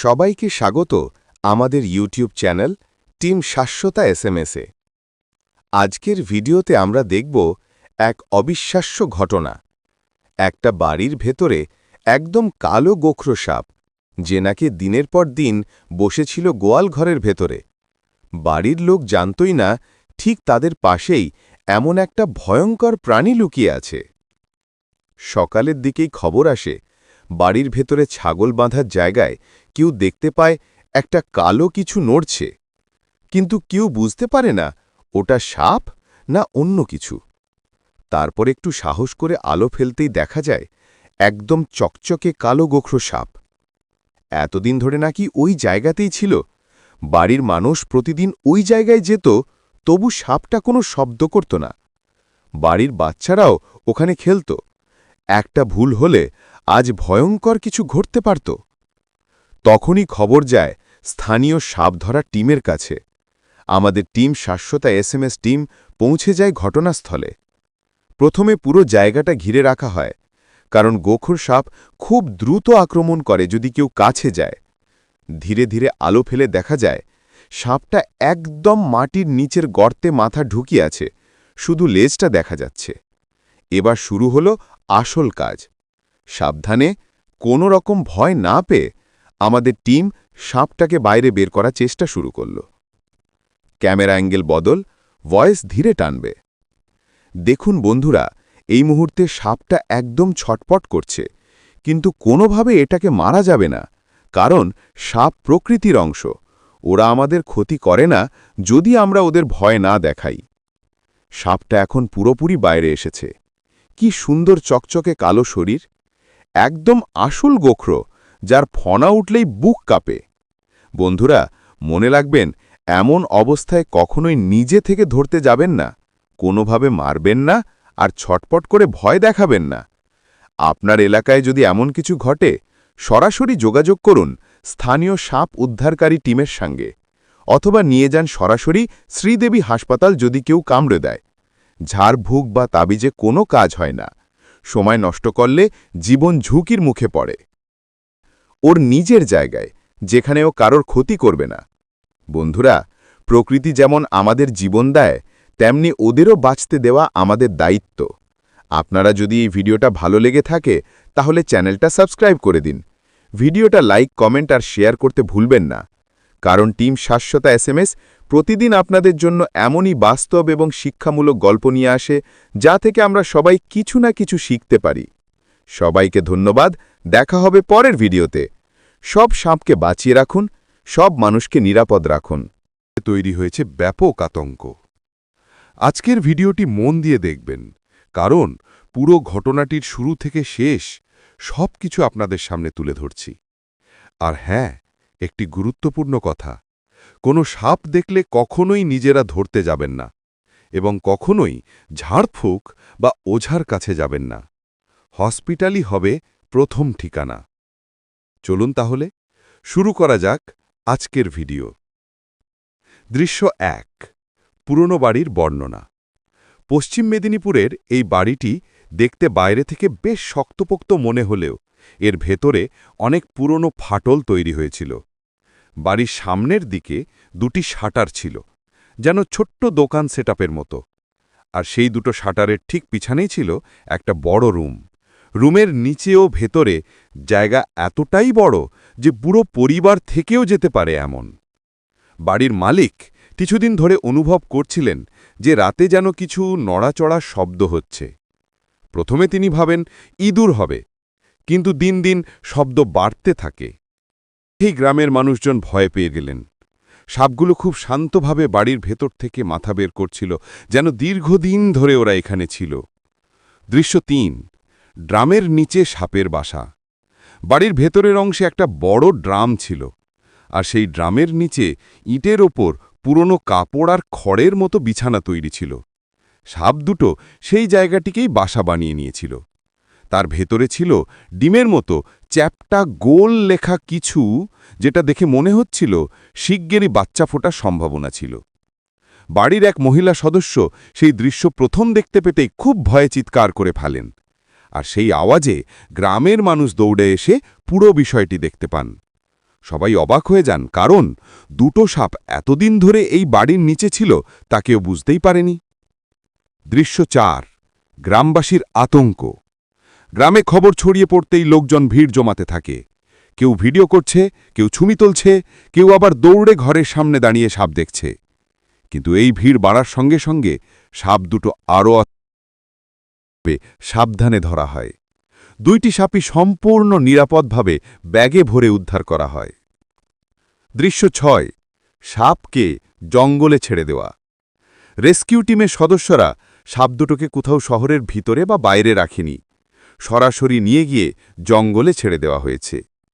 সবাইকে স্বাগত আমাদের ইউটিউব চ্যানেল টিম শাশ্বতা এসএমএসে। আজকের ভিডিওতে আমরা দেখব এক অবিশ্বাস্য ঘটনা। একটা বাড়ির ভেতরে একদম কালো গোখরো সাপ, যে নাকি দিনের পর দিন বসেছিল গোয়াল ঘরের ভেতরে। বাড়ির লোক জানতই না ঠিক তাদের পাশেই এমন একটা ভয়ঙ্কর প্রাণী লুকিয়ে আছে। সকালের দিকেই খবর আসে, বাড়ির ভেতরে ছাগল বাঁধার জায়গায় কেউ দেখতে পায় একটা কালো কিছু নড়ছে। কিন্তু কেউ বুঝতে পারে না, ওটা সাপ না অন্য কিছু। তারপর একটু সাহস করে আলো ফেলতেই দেখা যায়, একদম চকচকে কালো গোখরো সাপ। এতদিন ধরে নাকি ওই জায়গাতেই ছিল। বাড়ির মানুষ প্রতিদিন ওই জায়গায় যেত, তবু সাপটা কোনো শব্দ করত না। বাড়ির বাচ্চারাও ওখানে খেলত। একটা ভুল হলে আজ ভয়ঙ্কর কিছু ঘটতে পারত। তখনই খবর যায় স্থানীয় সাপ ধরা টিমের কাছে। আমাদের টিম শাশ্বতা এসএমএস টিম পৌঁছে যায় ঘটনাস্থলে। প্রথমে পুরো জায়গাটা ঘিরে রাখা হয়, কারণ গোখর সাপ খুব দ্রুত আক্রমণ করে যদি কেউ কাছে যায়। ধীরে ধীরে আলো ফেলে দেখা যায়, সাপটা একদম মাটির নিচের গর্তে মাথা ঢুকিয়ে আছে, শুধু লেজটা দেখা যাচ্ছে। এবার শুরু হলো আসল কাজ। সাবধানে কোনো রকম ভয় না পেয়ে আমাদের টিম সাপটাকে বাইরে বের করার চেষ্টা শুরু করল। ক্যামেরা অ্যাঙ্গেল বদল, ভয়েস ধীরে টানবে। দেখুন বন্ধুরা, এই মুহূর্তে সাপটা একদম ছটপট করছে, কিন্তু কোনোভাবে এটাকে মারা যাবে না, কারণ সাপ প্রকৃতির অংশ। ওরা আমাদের ক্ষতি করে না, যদি আমরা ওদের ভয় না দেখাই। সাপটা এখন পুরোপুরি বাইরে এসেছে। কি সুন্দর চকচকে কালো শরীর। একদম আসল গোখরো যার ফনা উঠলেই বুক কাঁপে। বন্ধুরা, মনে রাখবেন, এমন অবস্থায় কখনোই নিজে থেকে ধরতে যাবেন না। কোনোভাবে মারবেন না আর ছটপট করে ভয় দেখাবেন না। আপনার এলাকায় যদি এমন কিছু ঘটে, সরাসরি যোগাযোগ করুন স্থানীয় সাপ উদ্ধারকারী টিমের সঙ্গে। অথবা নিয়ে যান সরাসরি শ্রীদেবী হাসপাতাল যদি কেউ কামড়ে দেয়। ঝাড়ভুক বা তাবিজে কোনো কাজ হয় না। সময় নষ্ট করলে জীবন ঝুঁকির মুখে পড়ে। ওর নিজের জায়গায় যেখানে ও কারোর ক্ষতি করবে না। বন্ধুরা, প্রকৃতি যেমন আমাদের জীবন দেয়, তেমনি ওদেরও বাঁচতে দেওয়া আমাদের দায়িত্ব। আপনারা যদি এই ভিডিওটা ভালো লেগে থাকে, তাহলে চ্যানেলটা সাবস্ক্রাইব করে দিন। ভিডিওটা লাইক, কমেন্ট আর শেয়ার করতে ভুলবেন না। কারণ টিম শাশ্বতা এসএমএস প্রতিদিন আপনাদের জন্য এমনই বাস্তব এবং শিক্ষামূলক গল্প নিয়ে আসে, যা থেকে আমরা সবাই কিছু না কিছু শিখতে পারি। সবাইকে ধন্যবাদ, দেখা হবে পরের ভিডিওতে। সব সাপকে বাঁচিয়ে রাখুন, সব মানুষকে নিরাপদ রাখুন। তৈরি হয়েছে ব্যাপক আতঙ্ক। আজকের ভিডিওটি মন দিয়ে দেখবেন, কারণ পুরো ঘটনাটির শুরু থেকে শেষ সব কিছু আপনাদের সামনে তুলে ধরছি। আর হ্যাঁ একটি গুরুত্বপূর্ণ কথা, কোনো সাপ দেখলে কখনোই নিজেরা ধরতে যাবেন না এবং কখনোই ঝাড়ফুঁক বা ওঝার কাছে যাবেন না। হসপিটালই হবে প্রথম ঠিকানা। চলুন তাহলে শুরু করা যাক আজকের ভিডিও। দৃশ্য এক, পুরনো বাড়ির বর্ণনা। পশ্চিম মেদিনীপুরের এই বাড়িটি দেখতে বাইরে থেকে বেশ শক্তপোক্ত মনে হলেও এর ভেতরে অনেক পুরনো ফাটল তৈরি হয়েছিল। বাড়ির সামনের দিকে দুটি শাটার ছিল, যেন ছোট্ট দোকান সেটআপের মতো। আর সেই দুটো শাটারের ঠিক পিছনেই ছিল একটা বড় রুম। রুমের নিচে ও ভেতরে জায়গা এতটাই বড় যে পুরো পরিবার থেকেও যেতে পারে এমন। বাড়ির মালিক কিছুদিন ধরে অনুভব করছিলেন যে রাতে যেন কিছু নড়াচড়া শব্দ হচ্ছে। প্রথমে তিনি ভাবেন, ইঁদুর হবে। কিন্তু দিন দিন শব্দ বাড়তে থাকে। সেই গ্রামের মানুষজন ভয় পেয়ে গেলেন। সাপগুলো খুব শান্তভাবে বাড়ির ভেতর থেকে মাথা বের করছিল, যেন দীর্ঘদিন ধরে ওরা এখানে ছিল। দৃশ্য তিন ড্রামের নিচে সাপের বাসা। বাড়ির ভেতরের অংশে একটা বড় ড্রাম ছিল। আর সেই ড্রামের নিচে ইটের ওপর পুরনো কাপড় আর খড়ের মতো বিছানা তৈরি ছিল। সাপ দুটো সেই জায়গাটিকেই বাসা বানিয়ে নিয়েছিল। তার ভেতরে ছিল ডিমের মতো চ্যাপটা গোল লেখা কিছু, যেটা দেখে মনে হচ্ছিল শিগগিরই বাচ্চা ফোটার সম্ভাবনা ছিল। বাড়ির এক মহিলা সদস্য সেই দৃশ্য প্রথম দেখতে পেতেই খুব ভয়ে চিৎকার করে ফেলেন। আর সেই আওয়াজে গ্রামের মানুষ দৌড়ে এসে পুরো বিষয়টি দেখতে পান। সবাই অবাক হয়ে যান, কারণ দুটো সাপ এতদিন ধরে এই বাড়ির নিচে ছিল তা কেউ বুঝতেই পারেনি। দৃশ্য চার, গ্রামবাসীর আতঙ্ক। গ্রামে খবর ছড়িয়ে পড়তেই লোকজন ভিড় জমাতে থাকে। কেউ ভিডিও করছে, কেউ ছুমি তুলছে, কেউ আবার দৌড়ে ঘরের সামনে দাঁড়িয়ে সাপ দেখছে। কিন্তু এই ভিড় বাড়ার সঙ্গে সঙ্গে সাপ দুটো আরও সাবধানে ধরা হয়। দুইটি সাপই সম্পূর্ণ নিরাপদভাবে ব্যাগে ভরে উদ্ধার করা হয়। দৃশ্য ছয়, সাপকে জঙ্গলে ছেড়ে দেওয়া। রেস্কিউ টিমের সদস্যরা সাপ দুটোকে কোথাও শহরের ভিতরে বা বাইরে রাখেনি। সরাসরি নিয়ে গিয়ে জঙ্গলে ছেড়ে দেওয়া হয়েছে।